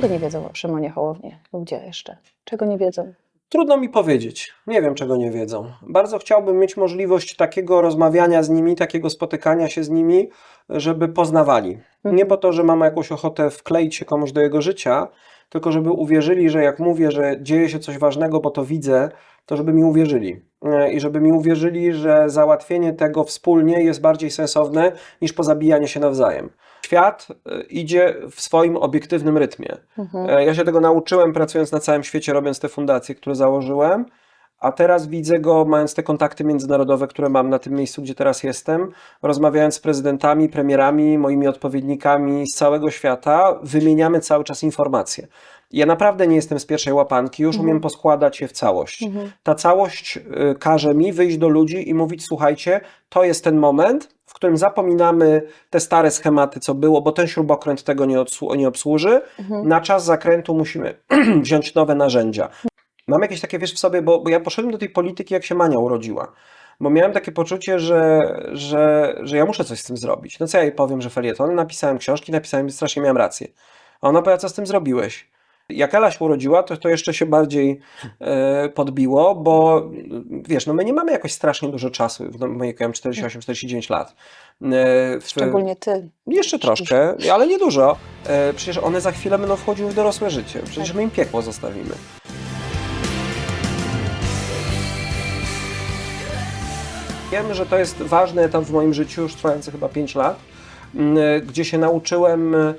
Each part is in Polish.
Czego nie wiedzą o Szymonie Hołowni ludzie jeszcze? Czego nie wiedzą? Trudno mi powiedzieć. Nie wiem, czego nie wiedzą. Bardzo chciałbym mieć możliwość takiego rozmawiania z nimi, takiego spotykania się z nimi, żeby poznawali. Nie po to, że mam jakąś ochotę wkleić się komuś do jego życia, tylko żeby uwierzyli, że jak mówię, że dzieje się coś ważnego, bo to widzę, to żeby mi uwierzyli. E, I żeby mi uwierzyli, że załatwienie tego wspólnie jest bardziej sensowne niż pozabijanie się nawzajem. Świat e, idzie w swoim obiektywnym rytmie. E, Ja się tego nauczyłem pracując na całym świecie, robiąc te fundacje, które założyłem, a teraz widzę go, mając te kontakty międzynarodowe, które mam na tym miejscu, gdzie teraz jestem, rozmawiając z prezydentami, premierami, moimi odpowiednikami z całego świata, wymieniamy cały czas informacje. Ja naprawdę nie jestem z pierwszej łapanki, już umiem poskładać je w całość. Ta całość y, każe mi wyjść do ludzi i mówić: Słuchajcie, to jest ten moment, w którym zapominamy te stare schematy, co było, bo ten śrubokręt tego nie, obsłuży. Na czas zakrętu musimy wziąć nowe narzędzia. Mam jakieś takie, wiesz, w sobie, bo, bo ja poszedłem do tej polityki, jak się Mania urodziła. Bo miałem takie poczucie, że, że, że ja muszę coś z tym zrobić. No co ja jej powiem, że felietony, napisałem książki, napisałem, strasznie miałem rację. A ona powie, co z tym zrobiłeś? Jak Ela się urodziła, to, to jeszcze się bardziej e, podbiło, bo wiesz, no my nie mamy jakoś strasznie dużo czasu. No, ja mam 48-49 lat. E, w- Szczególnie ty. jeszcze troszkę, ale nie dużo. E, przecież one za chwilę będą wchodziły w dorosłe życie. Przecież my im piekło zostawimy. Wiem, że to jest ważny etap w moim życiu, już trwający chyba 5 lat, m, gdzie się nauczyłem e,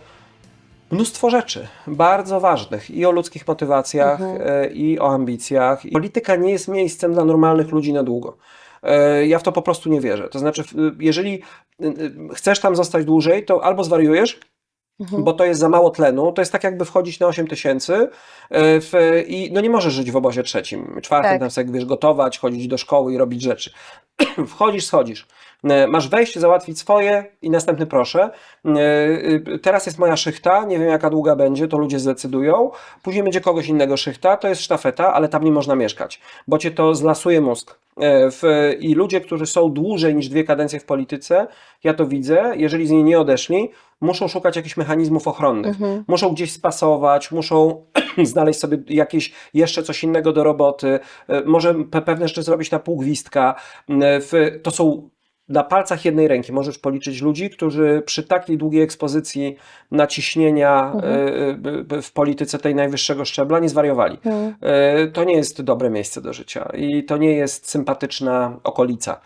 mnóstwo rzeczy, bardzo ważnych i o ludzkich motywacjach, e, i o ambicjach. Polityka nie jest miejscem dla normalnych ludzi na długo. E, Ja w to po prostu nie wierzę. To znaczy, jeżeli y, y, chcesz tam zostać dłużej, to albo zwariujesz, bo to jest za mało tlenu. To jest tak, jakby wchodzić na 8 tysięcy e, w- i no nie możesz żyć w obozie trzecim, czwartym, Tak. tam sobie wiesz, gotować, chodzić do szkoły i robić rzeczy. Wchodzisz, schodzisz. E, Masz wejść, załatwić swoje i następny proszę. E, y, Teraz jest moja szychta, nie wiem jaka długa będzie, to ludzie zdecydują. Później będzie kogoś innego szychta, to jest sztafeta, ale tam nie można mieszkać, bo cię to zlasuje mózg. E, W, I ludzie, którzy są dłużej niż dwie kadencje w polityce, ja to widzę, jeżeli z niej nie odeszli, muszą szukać jakichś mechanizmów ochronnych. Muszą gdzieś spasować, muszą znaleźć sobie jakieś jeszcze coś innego do roboty, e, może pe- pewne rzeczy zrobić na pół gwizdka. W, to są na palcach jednej ręki możesz policzyć ludzi, którzy przy takiej długiej ekspozycji naciśnienia e, e, w polityce tej najwyższego szczebla nie zwariowali. E, To nie jest dobre miejsce do życia i to nie jest sympatyczna okolica.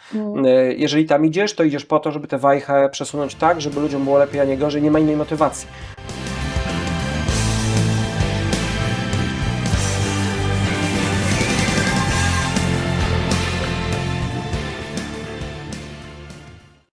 E, Jeżeli tam idziesz, to idziesz po to, żeby tę wajchę przesunąć tak, żeby ludziom było lepiej, a nie gorzej. Nie ma innej motywacji.